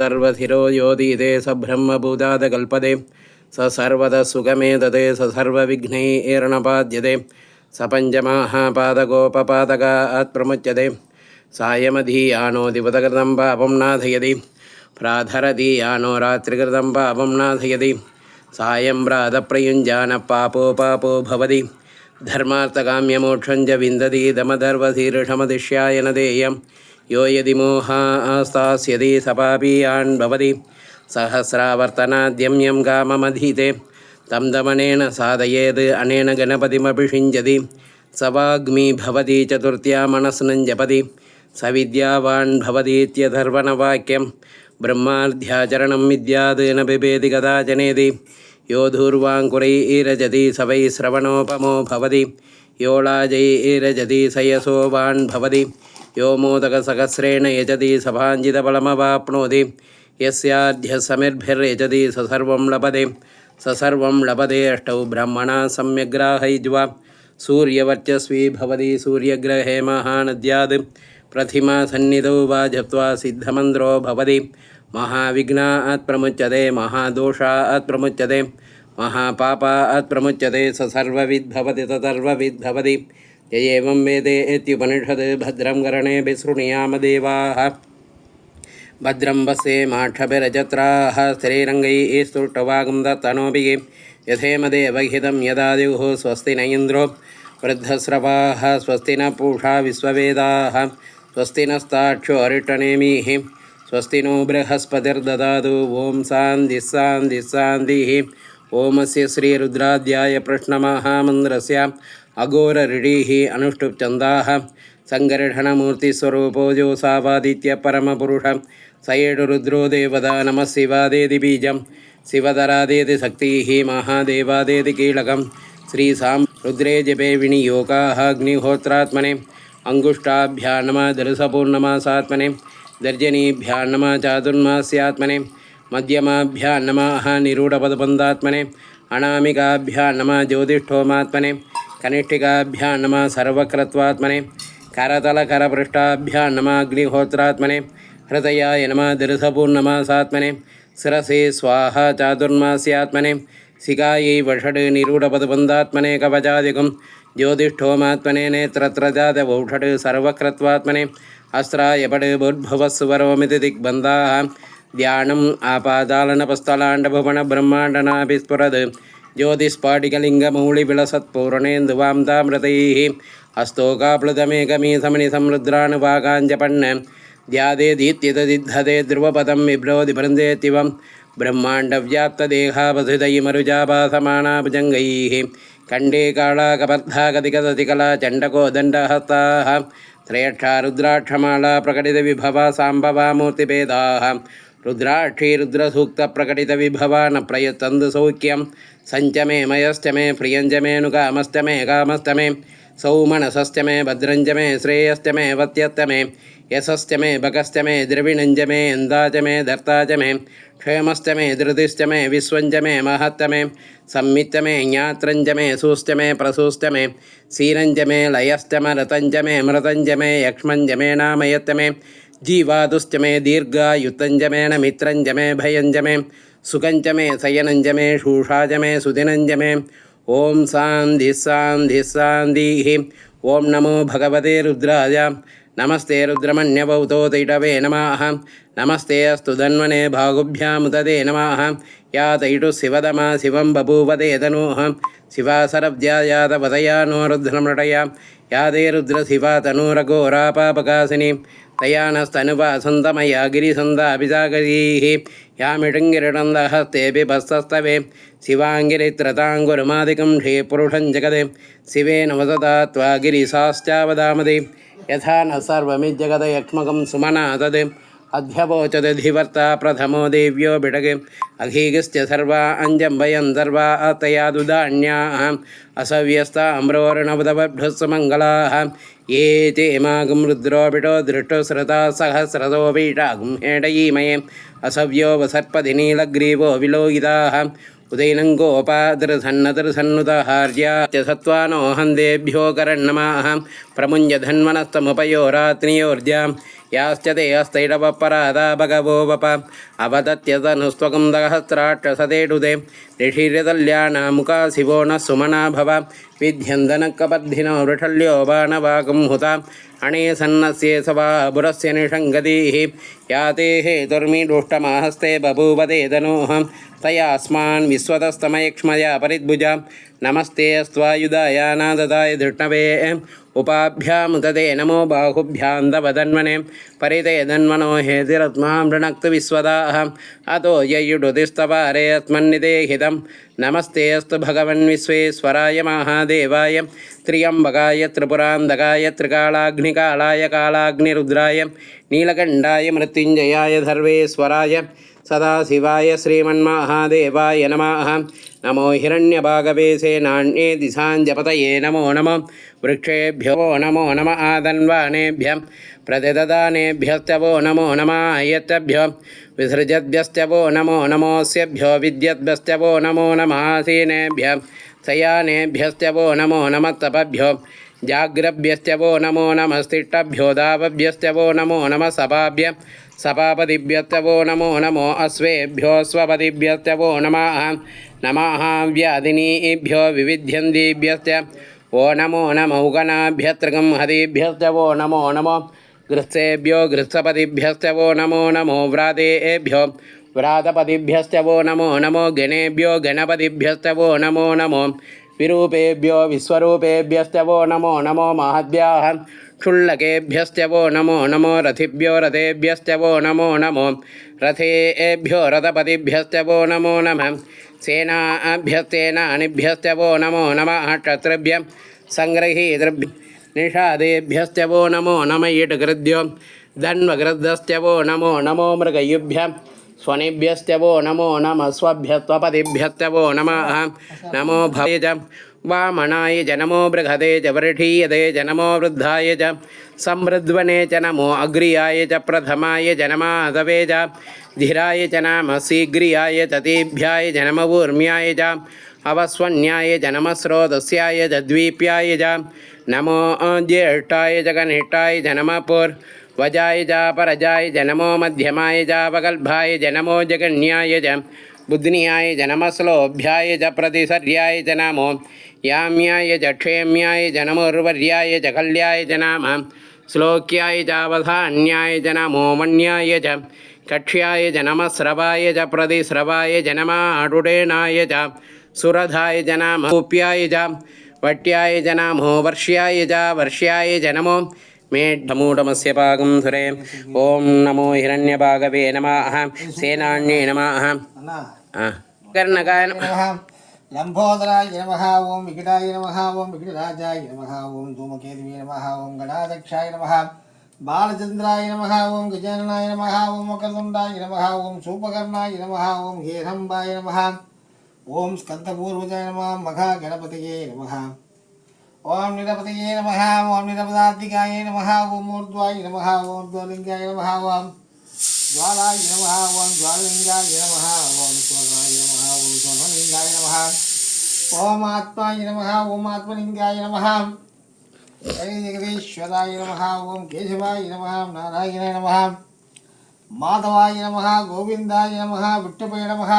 सर्वधिरो योदीते स ब्रह्मभूतादकल्पते स सर्वतः सुगमे दते स सर्वविघ्नैर्नपाद्यते स पञ्चमाःपादकोपपादकात् प्रमुच्यते सायमधीयानो दिवतकृतं पापं नाथयति प्राधरतीयानो रात्रिकृतं पापं नाथयति। सायं पापो पापो भवति। धर्मार्थकाम्यमोक्षं च विन्दति दमधर्वशीर्षमदिश्याय न देयम् யோ யதி மோஹாஸ்தாஸ்யதி சபாபீயான் பவதி சஹசிராவர்த்தனாத்யம்யம் காமமதீதே தம் தமனேன சாதயேது அனேன கணபதிமபிஷிஞ்சதி சவாக்மி பவதி சதுர்த்தியா மனஸ்னஞ்சபதி சவித்யாவான் பவதீத்தியதர்வணவாக்கியம் பிரம்மார்த்தியாச்சரணம் வித்யாதேன பிபேதி கதாச்சனேதி யோ தூர்வாங்குரை ஈரஜதி சவை சிரவணோபமோ பவதி யோளாஜை ஈரஜதி சயசோவான் பவதி यो स मोदकसहस्रेण यजति सभाञ्जितफलमवाप्नोति। यस्याद्य समिर्भिर्यजति स सर्वं लभते। स सर्वं लभते अष्टौ ब्रह्मणा सम्यग्राहयिज्वा सूर्यवर्चस्वी भवति सूर्यग्रहे महानद्यात्। प्रतिमासन्निधौ वा जप्त्वा सिद्धमन्त्रो भवति। महाविघ्नात् प्रमुच्यते महादोषात् प्रमुच्यते। महापापात् प्रमुच्यते स सर्वविद्भवति तदर्वविद्भवति य एवं वेदेत्युपनिषद् भद्रं कर्णेभिः शृणुयामदेवाः भद्रं वसे माक्षभिरजत्राः स्त्रीरङ्गैः स्तुष्टवागं दत्तनोभिः यथेमदेवहितं यदादियुः स्वस्ति न इन्द्रो वृद्धस्रवाः स्वस्ति न पूषा विश्ववेदाः स्वस्ति नस्ताक्षो अरिष्टनेमिः स्वस्ति नो बृहस्पतिर्ददातु ॐ शान्तिः शान्तिः शान्तिः ओमस्य श्रीरुद्राध्याय प्रश्नमहामन्त्रस्य अघोरऋषिः अनुष्टुप्छन्दाः सङ्गर्षणमूर्तिस्वरूपो जोसावादित्य परमपुरुष स एषु रुद्रो देवता नमः शिवादेति बीजं शिवधरादेति शक्तिः महादेवादेति कीलकं श्रीसां रुद्रे जपे विनियोगाः अग्निहोत्रात्मने अङ्गुष्ठाभ्या नमः दर्शपूर्णमासात्मने दर्जनीभ्या नमः चातुर्मास्यात्मने मध्यमाभ्या नमः निरूढपदबन्धात्मने अनामिकाभ्या नमः ज्योतिष्ठोमात्मने कनिष्ठिकाभ्यां नमः सर्वक्रत्वात्मने करतलकरपृष्ठाभ्यां नमः अग्निहोत्रात्मने हृदयाय नमः दीर्घपूर्णमासात्मने शिरसि स्वाहा चातुर्मास्यात्मने शिखायै वषड् निरूढपदबन्धात्मने कवचादिकं ज्योतिष्ठोमात्मने नेत्रत्रजातवौषड् सर्वक्रत्वात्मने अस्त्राय पड् बुद्भुवस्वरोमिति दिग्बन्धाः ध्यानम् आपादालनपस्थलाण्डभुवनब्रह्माण्डनाभि स्फुरद् ज्योतिस्फाटिकलिङ्गमौळिविलसत्पूर्णेन्दुवां तामृतैः हस्तोकाप्लुतमेकमी समृद्रानुभागाञ्जपण्ण ध्यादेदीत्यतदिद्धते ध्रुवपदं बिभ्रोधि बृन्देत्तिवं ब्रह्माण्डव्याप्तदेहावधुतैमरुजाभासमानाभुजङ्गैः कण्डे काळाकपर्धागतिकसतिकला चण्डकोदण्डहस्ताः त्रयक्षा रुद्राक्षमाला प्रकटितविभवा साम्बवा मूर्तिभेदाः रुद्राक्षी रुद्रसूक्तप्रकटितविभवा न प्रयतन्तु सौख्यं सञ्च मे मयश्च मे प्रियञ्च मे नुकामश्च मे कामश्च मे सौमनसश्च मे भद्रञ्च मे श्रेयश्च मे वत्यश्च मे यशश्च मे भगश्च मे द्रविणञ्च मे इन्दा च मे धर्ता च मे क्षेमश्च मे धृतिश्च मे विश्वञ्च मे महत्त मे संमित्त मे ज्ञात्रञ्च मे सूश्च मे प्रसूश्च मे क्षीरञ्च मे लयश्च म रतञ्च मे मृतञ्च मे यक्ष्मञ्च मे नामयत्त मे जीवादुश्च मे दीर्घायुतञ्च मे न मित्रञ्च मे भयञ्च मे सुखञ्च मे शयनञ्च मे शूषा च मे सुदिनञ्च मे। ॐ शान्तिः शान्तिः शान्तिः। ॐ नमो भगवते रुद्राय। नमस्ते रुद्रमन्यभौतो तैटवे नमः। नमस्ते अस्तु धन्वने भागुभ्यामुदते नमः। या तैटुः शिवदमा शिवं बभूवते तनूः। शिवा सरब्ध्यायातपदया नो रुद्रमृटया। या ते रुद्रशिवा तनूरघोरापापकासिनी तया नस्तनुपासन्तमया गिरिसन्दाभिसागरीः यामिटङ्गिरिटन्दहस्तेऽपि भस्तस्तवे शिवाङ्गिरित्रताङ्गुरुमादिकं श्रीपुरुषं जगदे शिवेन वदता त्वा गिरिशाश्चावदामदे यथा न सर्वमिज्जगदयक्ष्मकं सुमना तद् अध्यवोचदधिवर्ता प्रथमो देव्यो बिडगे अघीगश्च सर्वा अञ्जम्बयं सर्वा तयादुदान्याः असव्यस्ता अम्रोर्णवदवभ्यस्समङ्गलाः ये ते मागं रुद्रो बिडो दृष्टुश्रुता सहस्रतो पीठागुं हेडयीमये असव्यो वसर्पति नीलग्रीवो विलोहिताः उदैनङ्गोपादृसन्नदृसन्नुदहार्यात्यसत्त्वानोऽहन्देभ्योकरन्नमाः प्रमुञ्जधन्वनस्तमुपयोरात्नियोर्जां याश्च तेऽस्तैडवपरादा भगवो वप अवतत्यतनुस्त्वगन्धहस्त्राट्टसदेडुदे ऋषिरतल्याणामुका शिवो नः सुमना भव विध्यन्दनकपद्धिनो वृषल्यो बाणवाकुं हुता अणे सन्नस्ये सवाबुरस्य निषङ्गतीः या ते हेतुर्मीडुष्टमाहस्ते बभूवदेदनोः तयास्मान् विश्वतस्तमयक्ष्मया परिद्भुजा नमस्ते अस्त्वायुधायानाददाय धृष्णवे उपाभ्यामुदते नमो बाहुभ्यां दवदन्मने परिते धन्मनो हेतिरत्मां वृणक्तु विश्वदाः अतो ययुडुतिस्तवारे अस्मन्निदेहितं नमस्ते अस्तु भगवन् विश्वेश्वराय महादेवाय त्र्यम्बकाय त्रिपुरान्धकाय त्रिकालाग्निकालाय कालाग्निरुद्राय नीलकण्ठाय मृत्युञ्जयाय सर्वेश्वराय सदाशिवाय श्रीमन्महादेवाय नमः నమో హిరణ్యభాగవే సేనాణ్యే దిశాంజపతయే నమో నమ వృక్షేభ్యో నమో నమ ఆదన్వానేభ్య ప్రతిదదానేభ్యస్తవో నమో నమాయత్తభ్యో విసృజద్భ్యస్తవో నమో నమోస్యభ్యో విద్యద్భ్యస్తవో నమో నమాసీనేభ్య శయానేభ్యస్తవో నమో నమత్తపభ్యో జాగ్రభ్యస్తవో నమో నమస్తిష్టభ్యో దావభ్యస్తవో నమో నమ సభాభ్య जाग्रभ्यश्च वो नमो नमस्तिष्ठभ्यो दावभ्यश्च वो नमो नमः सभाभ्य सभापतिभ्यश्च वो नमो नमो अश्वेभ्यो स्वपतिभ्यश्च वो नमः नमः व्याधिनीभ्यो विविध्यन्तीभ्यश्च वो नमो नमो गणाभ्यत्रगं हरिभ्यश्च वो नमो नमो गृत्सेभ्यो गृत्सपतिभ्यश्च वो नमो नमो व्रातेभ्यो व्रातपतिभ्यश्च वो नमो नमो गणेभ्यो गणपतिभ्यश्च वो नमो नमो विरूपेभ्यो विश्वरूपेभ्यश्च वो नमो नमो महद्भ्याः क्षुल्लकेभ्यस्त्यवो नमो नमो रथिभ्यो रथेभ्यस्त्यवो नमो नमो रथेभ्यो एभ्यो नमो नमः सेनाभ्यस्तेनानिभ्यस्त्यवो नमो नमः क्षत्रभ्य सङ्ग्रहीतृभ्य निषादेभ्यस्त्यवो नमो नम इट्कृद्यो दन्वगृद्धस्त्यवो नमो नमो मृगयुभ्य स्वनिभ्यस्त्यवो नमो नम स्वभ्यत्वपतिभ्यस्त्यवो नमः नमो भवेज వామణాయ చ నమో బృహదే చ వృషీయదే చ నమో వృద్ధాయ చ సమృద్వనే చ నమో అగ్రియాయ చ ప్రథమాయ చ నమాధవే చ ధిరాయ చ నామ శీఘ్రియాయ తేభ్యాయ చ నమ ఊర్మ్యాయ చ అవస్వన్యాయ చ నమస్రోతస్యాయ చ ద్వీప్యాయ చ నమో జ్యేష్ఠాయ చ కనిష్టాయ చ నమపూర్ వజాయ జనమో మధ్యమాయ చాపగల్భాయ జనమో జగన్యాయ చ बुद्ध्याय च नमः श्लोभ्याय च प्रतिसर्याय च नमो याम्याय च क्षेम्याय च नमोर्वर्याय च कल्याय च नाम श्लोक्याय च अवधान्याय च नमो मन्याय च कक्ष्याय च नमः स्रवाय च प्रतिस्रवाय च नमः अडुडेनाय च सुरधाय च नाम कूप्याय च वट्याय च नमो वर्ष्याय च वर्ष्याय च नमो मेढमूढमस्य पाकं सुरे। ॐ नमो हिरण्यभागवे नमः। सेनान्ये नमः। కర్ణకాయ లంబోదరాయ నమ ఓం వికటాయ నమ ఓం వికటరాజాయ నమ ఓం ధూమకేతువే నమ ఓం గణాదక్షాయ నమ బాలచంద్రాయ నమ ఓం గజాననాయ నమ ఓం మకరుండాయ నమ ఓం శూపకర్ణాయ నమ ఓం హేరంబాయ నమ ఓం స్కందపూర్వజాయ నమ మఘా గణపతియే నమ ఓం నిరపతయే నమ ఓం నిరపదార్థికాయ నమ ఓం మూర్ధ్వాయ నమ ఓం జ్వలింగాయ నమ ఓం ज्वालाय नमः ॐ ज्वाललिङ्गाय नमः ॐ स्वर्णाय नमः ॐ स्वर्णलिङ्गाय नमः ॐ आत्माय नमः ॐ आत्मलिङ्गाय नमः जय जगदीश्वराय नमः ॐ केशवाय नमः नारायणाय नमः माधवाय नमः गोविन्दाय नमः विट्टपय नमः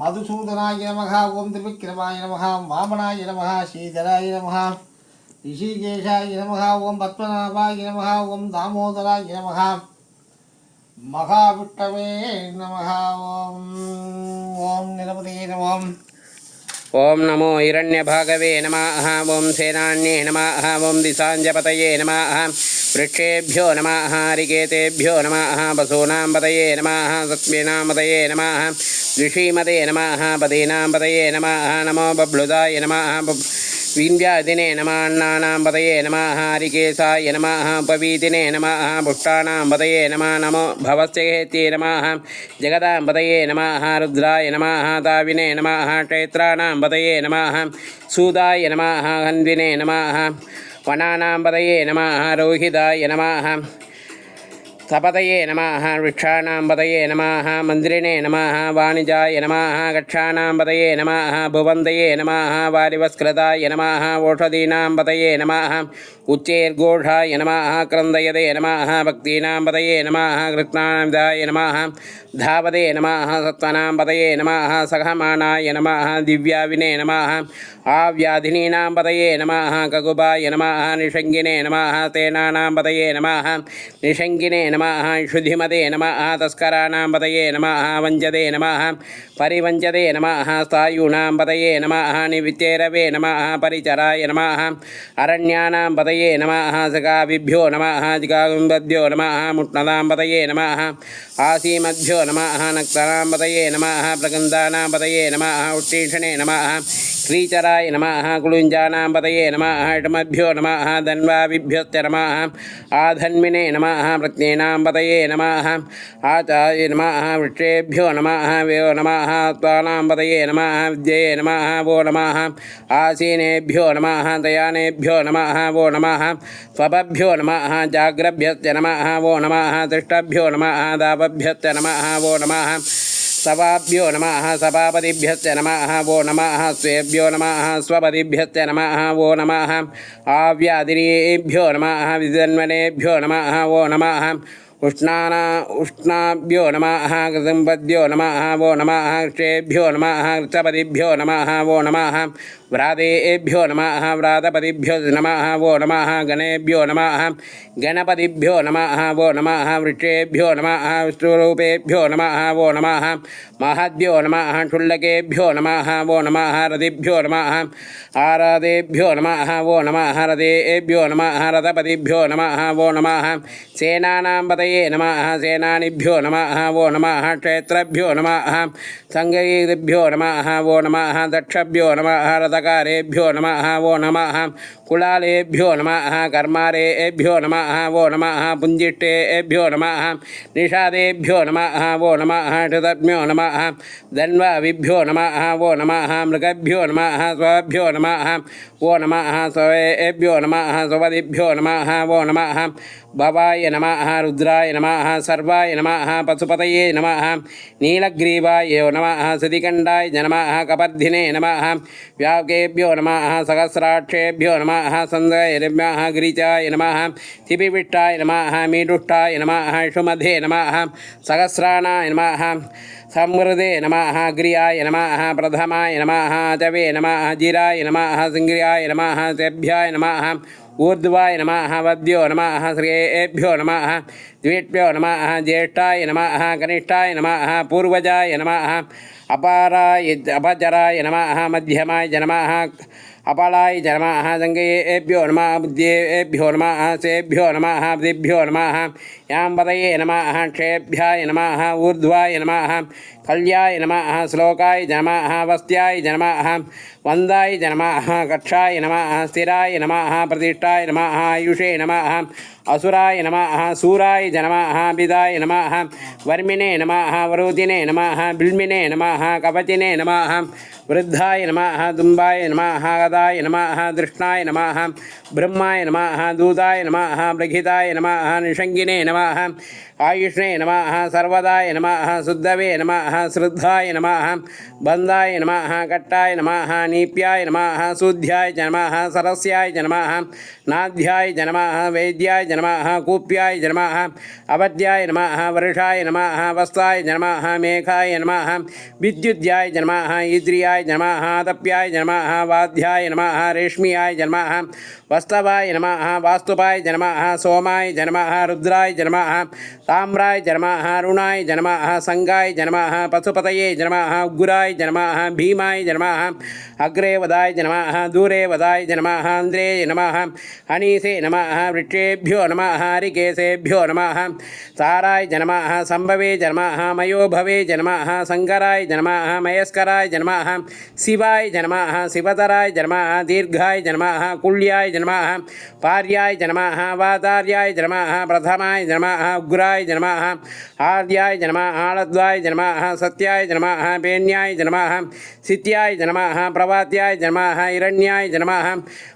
मधुसूदनाय नमः ॐ त्रिविक्रमाय नमः वामनाय नमः श्रीधराय नमः ऋषिकेशाय नमः ॐ पद्मनाभाय नमः ॐ दामोदराय नमः మహావిట్టమే నమ. ఓం నిరపదే నమో. ఓం నమో హిరణ్యభాగవే నమ. ఓం సేనాన్యే నమ. ఓం దిశాంజపతయే నమ. వృక్షేభ్యో నమ. హరికేతేభ్యో నమ. పశూనాం పతయే నమ. సత్మీనాం పతయే నమ. ఋషీమతే నమ. పదీనాం పతయే నమ. నమో బబ్లుదాయ నమ. வீண்வியாதினே நமாண்ணானாம் பதயே நமாக ஹரிகேசாய நமாக பவீதினே நமாக புஷ்டானாம் பதயே நமா நமோ பவஸ்யகேத்தியே நமாக ஜெகதாம் பதயே நமாக ருத்ராய நமாக தாவினே நமாக க்ஷேத்ராணாம் பதயே நமாக சூதாய நமாக ஹன்வினே நமாக வனானாம் பதயே நமாக ரோஹிதாய நமாக सपतये नमः वृक्षाणां पतये नमः मन्दिरिणे नमः वाणिजाय नमः गक्षाणां पतये नमः भुवन्दये नमः वारिवस्कृताय नमः ओषधीनां पतये नमः उच्चैर्घोषाय नमः क्रन्दयदे नमः भक्तीनां पतये नमः कृत्नादाय नमः धावदे नमः सत्त्वनां पतये नमः सखमाणाय नमः दिव्याविने नमः आव्याधिनीनां पतये नमः ककुबाय नमः निषङ्गिने नमः तेनानां पतये नमः निषङ्गिने नमः నిషంగినే నమ శుద్ధిమదే నమ తస్కరాణాం పతయే నమ వంజదే నమ నమ స్థాయూనాం పతయే నమ నివిత్తేరవే నమ పరిచరాయ నమ అరణ్యానాం పతయే నమ సకావిభ్యో నమ జిగాగుంబద్భ్యో నమ ముట్నదాం పతయే నమ ఆసీమద్భ్యో నమ నక్తనాం పతయే నమ ప్రగంధానాం పతయే నమ ఉత్తీషణే నమ క్రీచరాయ నమ కుళుంజానాం పతయే నమ ఇటమభ్యో నమ ధన్వావిభ్యోస్త నమ ఆధన్మినే నమ ప్రజ్ఞేనాం పతయే నమ ఆచార్య నమ వృక్షేభ్యో నమ వో నమ త్వానాం నమ విద్యే నమ వో నమ ఆసీనేభ్యో నమ దయానేభ్యో నమ వో నమ స్వభ్యో నమ జాగ్రభ్యస్త నమ వో నమ తిష్టభ్యో నమ దాపభ్యస్త నమ వో నమ సవాభ్యో నమ సభాపతిభ్యశ్చ నమ ఓ నమ స్వేభ్యో నమ స్వపతిభ్యశ్చ నమ ఓ నమ ఆవ్యాధినేభ్యో నమ విజన్మనేభ్యో నమ ఓ నమ ఉష్ణానా ఉష్ణాభ్యో నమ కృతంపద్భ్యో నమ ఓ నమ క్షేభ్యో నమ వృత్తపతిభ్యో నమ ఓ నమ వ్రాదేభ్యో నమ వ్రాతపతిభ్యో నమ ఓ నమ గణేభ్యో నమ గణపతిభ్యో నమ ఓ నమ వృక్షేభ్యో నమ విష్ణురూపేభ్యో నమ ఓ నమ మహద్భ్యో నమ క్షుల్లకేభ్యో నమ ఓ నమ రథిభ్యో నమ ఆరాధేభ్యో నమ ఓ నమ రథేభ్యో నమ రథపతిభ్యో నమ ఓ నమ సేనానాం నమ సేనానిభ్యో నమ ఓ నమ క్షేత్రభ్యో నమ సంగీతిభ్యో నమ ఓ నమ దక్షభ్యో నమ రథ రథకారేభ్యో నమ ఓ నమ. కులాలేభ్యో నమ కర్మారేభ్యో నమ ఓ నమ. పుంజిష్టేభ్యో నమ నిషాదేభ్యో నమ ఓ నమ. క్షతభ్యో నమ ధన్వావిభ్యో నమ ఓ నమ. మృగభ్యో నమ స్వభ్యో నమ ఓ నమ. స్వేభ్యో నమ స్వపదిభ్యో నమ ఓ నమ. భవాయ నమ రుద్రాయ నమ సర్వాయ నమ పశుపతయే నమ నీలగ్రీవాయ నమ సతికండాయ నమ కపర్ధినే నమ వ్యాకేభ్యో నమ సహస్రాక్షేభ్యో నమ సందయనమ గిరిచాయ నమ తిపివిష్టాయ నమ మీడుష్టాయ నమ షుమధే నమ సహస్రాణాయ నమ సమృదే నమ గ్రియాయ నమ ప్రథమాయ నమ చవే నమ జిరాయ నమ సింగ్రియాయ నమ తెభ్యాయ నమ ऊर्ध्वाय नम वद्यो नम श्रेयेभ्यो नम द्विभ्यो नम, ज्येष्ठाय नम, कनिष्ठाय नम, पूर्वजाय नम, अपाराय, अपचराय नम, मध्यमाय जनम अपलाय जनम संगेभ्यो नम, बुद्धेभ्यो नम, सेभ्यो नम बुद्धिभ्यो नम యాంబదయే నమ క్షేభ్యాయ నమ ఊర్ధ్వాయ నమ కళ్యాయ నమ శ్లోకాయ నమ వస్త్యాయ నమ వందాయ నమ కక్షాయ నమ స్థిరాయ నమ ప్రతిష్టాయ నమ ఆయుషే నమ అసురాయ నమ సూరాయ నమ బిదాయ నమ వర్మిణే నమ వరుదినే నమ బిల్మినే నమ కవచినే నమ వృద్ధాయ నమ దుంబాయ నమ గదాయ నమ దృష్ణాయ నమ బ్రహ్మాయ నమ దూతాయ నమ బ్రఘితాయ నమ నిషంగినే నమ ఆయుష్ణే నమ సర్వదాయ నమ శుద్ధవే నమ శ్రద్ధాయ నమ బంధాయ నమ కట్టాయ నమ నీప్యాయ నమ శుద్ధ్యాయ నమ సరస్యాయ नाध्याय जनम, वैद्याय जनम, कूप्याय जनम, अवध्याय नम, वर्षाय नम वस्ताय जनम, मेघाय नम विद्युद्याय जनम ईद्रियाय जनम तप्याय जनम, वाध्याय नम रेश्मियाय जनम वस्तवाय नम, वास्तुपाय जनम, सोमाय जनम, रुद्राय जनम, ताम्राय जनम अरुणाय जनम, संगाय जनम पशुपत जनम, उग्राय जनम, भीमाय जनम अग्रे वदाय जनम दूरे वदाय जनम अंद्रे नम हनीसे नम, वृक्षेभ्यो नम, हरिकेशेभ्यो नम, साराय जनम, संभवे जनम मयो भवे जनम शंकराय जनम, मयस्कराय जनम, शिवाय जनम, शिवतराय जनम, दीर्घाय जनम, कुल्याय जनम, पार्याय जनम वातार्याय जनम, प्रथमाय जनम, उग्राय जनम, आर्याय जनम आलद्वाय जनम, सत्याय जनम पेण्याय जनम, सित्याय जनम, प्रभात्याय जनम, हिरण्याय जनम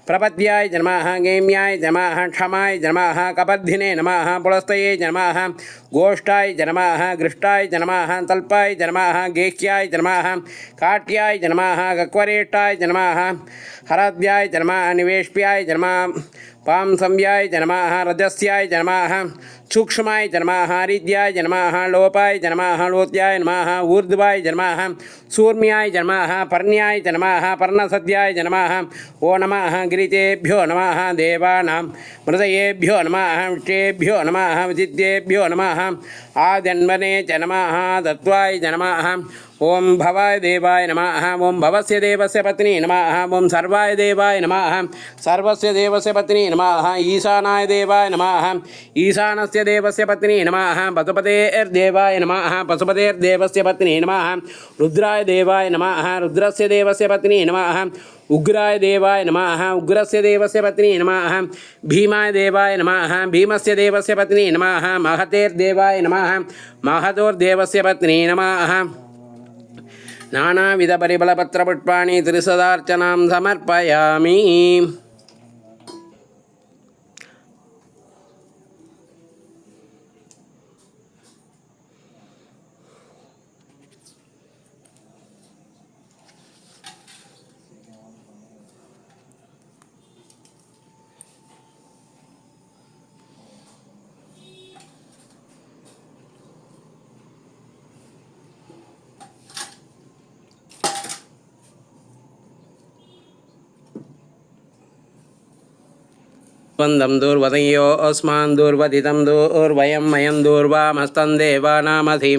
प्रपत्याय जनम गङ्गेम्याय जमाः क्षमाय जन्माः कपद्धिने नमाः, पुलस्तये जन्माः गोष्ठाय जन्माः गृष्टाय जन्माः तल्पाय जन्माः गेह्याय जन्माः काट्याय जन्माः कक्वरेष्टाय जन्माः हरद्याय जन्मा निवेश्याय जन्मा पाम संव्याय जनमाः रजस्याय जनमाः, सूक्ष्माय जनमाः रीत्याय जनमाः, लोपाय जनमाः, लोत्याय नमाः ऊर्ध्वाय जनमाः, सूर्म्याय जनमाः, पर्ण्याय जनमाः, पर्णसद्याय जनमाः, ओ नमः गिरितेभ्यो नमः देवानां मृदयेभ्यो नमः, विष्टेभ्यो नमः विदित्येभ्यो नमः, आजन्मने जनमाः, दत्त्वाय जनमाः ओम भवाय देवाय नमः ओं भवस्य देवस्य पत्नी नमः ओं सर्वाय देवाय नमः सर्वस्य देवस्य पत्नी नमः ईशानाय देवाय नमः ईशानस्य देवस्य पत्नी नमः पशुपतेर्देवाय नमः पशुपतेर्देवस्य पत्नी नमः रुद्राय देवाय नमः रुद्रस्य देवस्य पत्नी नमः उग्राय देवाय नमः उग्रस्य देवस्य पत्नी नमः भीमाय देवाय नमः भीमस्य देवस्य पत्नी नमः महतेर्देवाय नमः महतोर्देवस्य पत्नी नम अहम நானாவித பரிபலபத்திர புஷ்பாணி திருசதார்ச்சனாம் சமர்ப்பயாமி స్పందం దూర్వదయ్యో ఓస్మాన్ దూర్వదితం దూర్వయం మయం దూర్వామస్తం దేవానామధి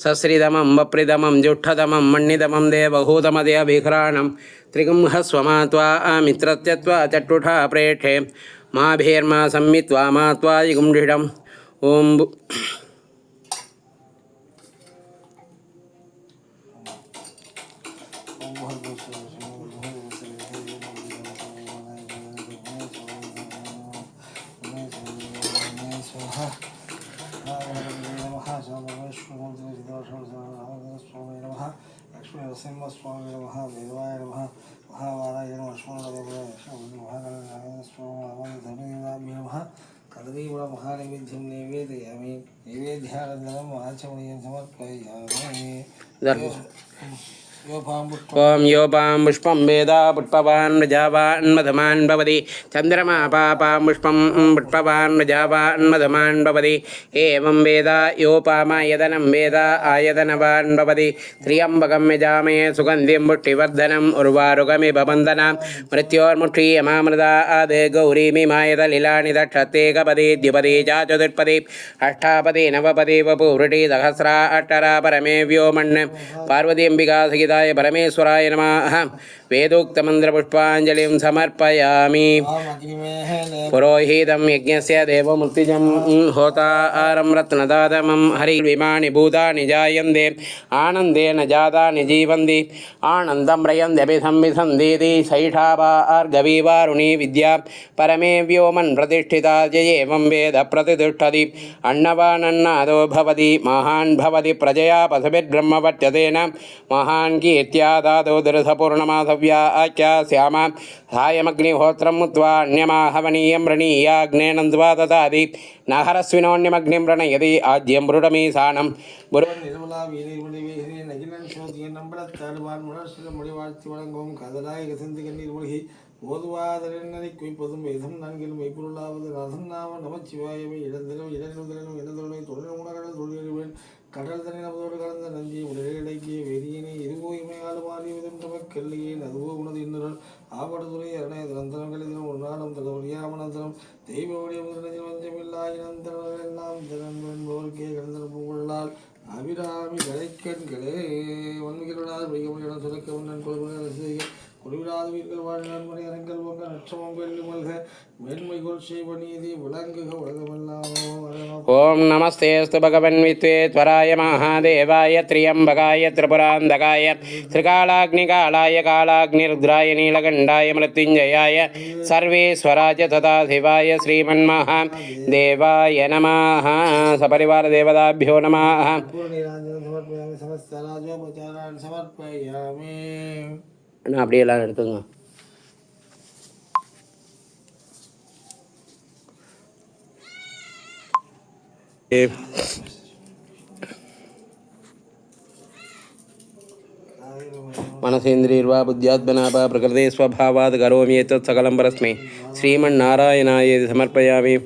సశ్రిదమం వప్రిదమం జుఠదమం మణిదమం దేవహూతమదేభిఘ్రాణం త్రిగుంహస్వమాత్వా ఆమిత్రత్యత్వా చట్టుఠా ప్రేక్షే మాభీర్మా సంమిత్వా మాత్వా ఇగుంఢిడం ఓం నరసింహస్వామి నమ దేవాయ నమ మహావారాయ నమ లక్ష్మణస్వామి నమ కదలీవడ మహానైవేద్యం నైవేదయామి నైవేద్యానందనం ఆచమనీయం సమర్పయామి. ஓம் யோபாம் புஷ்பம் வேதா புட்பவான் ரஜாவான் மதமான் பவதி சந்திரமா பாபாம் புஷ்பம் புட்பவான் ரஜாவான் மதமான் பவதி ஏவம் வேதா யோபாமாயதனம் வேதா ஆயதனவான் பவதி திரியம்பகம் யஜாமே சுகந்திம் புஷ்டிவர்தனம் உருவாருகமி பபந்தனாம் மிருத்யோர்முட்சீயமாமிருதா ஆது கௌரீமி மாயதலிலானி தட்சத்தேகபதி திபதி ஜாச்சுதிர்பதி அஷ்டாபதி நவபதி வபூரிடி சகசிரா அட்டரா பரமேவியோ மண் பார்வதியம்பிகா சகித गोविन्दाय परमेश्वराय नमः वेदोक्तमन्त्रपुष्पाञ्जलिं समर्पयामि पुरोहितं यज्ञस्य देवमूर्तिजं होता आरं रत्नदादमं हरिर्विमानि भूतानि जायन्ते आनन्देन जातानि जीवन्ति आनन्दं रयन्त्यभिसंविसन्देति सैषा वा आर्गवीवारुणी विद्या परमे व्योमन् प्रतिष्ठिता एवं वेद प्रतिष्ठति अन्नवानन्नादो भवति महान् भवति प्रजया पशुभिर्ब्रह्मवट्यतेन महान् कीर्त्यादादो दृढपूर्णमाधव्या आख्यास्याम सायमग्निहोत्रं मुत्वा अन्यमाहवनीयं व्रणीयाग्नेनन्द्वा ददाति नहरस्विनोऽन्यमग्निं व्रणयति आज्यं मृडमीसानं मुरु நிர்மலா வீரமணி வேகிரி நகிலன் சோதிய நம்பளத்தாடுவான் முனர்சில முடிவாழ்த்தி வழங்கும் கதலாய் கசிந்து கண்ணீர் மூழ்கி ஓதுவாதரனை குவிப்பதும் வேதம் நான்கிலும் மெய்ப்பொருளாவது ரசம் நாம நமச்சிவாயமை இடந்திலும் இடநிறுதலும் இடதுடனை தொழில் உணர்கள் தொழில்வேன் கடல் தனிநபதோடு கலந்த நஞ்சி உடலை இலக்கிய வெறியினை இதுவோ இமையாலும் அறிவதும் தமக்கெல்லையேன் அதுவோ உனது இன்னுரல் ஆபடுதுறை அரணை தினந்தனம் கழிதினம் உன்னாலும் தகவலியாமனந்தனம் தெய்வ ஒழியம் வஞ்சமில்லாய் நந்தனம் எல்லாம் தினன்போர்க்கே கலந்தனம் உள்ளால் அபிராமி கலைக்கண்களே வன்மிகளால் மிக முடியும் தொடக்க உன்னன் கொள்கை குருவிடாத உயிர்கள் வாழ் நன்முறை அரங்கல் போக்க நட்சமம் வெள்ளி மல்க மேன்மை கொள் செய்வநீதி விளங்குக உலகமல்லாமோ ஓம் நமஸ்தேஸ்து பகவன் வித்வே துவராய மகாதேவாய திரியம்பகாய திரிபுராந்தகாய திரிகாலாக்னிகாலாய காலாக்னிருத்ராய நீலகண்டாய மிருத்யுஞ்சயாய சர்வேஸ்வராஜ ததா சிவாய ஸ்ரீமன் மகா தேவாய நமாக சபரிவார தேவதாபியோ நமாக சமஸ்தராஜோபச்சாரான் சமர்ப்பயாமி ஆனால் அப்படியே எல்லோரும் எடுத்துங்க मनसेन्द्रियर्वा बुद्ध्यात्मनापा प्रकृते सकलं परस्मै श्रीमन्नारायणाय समर्पयामि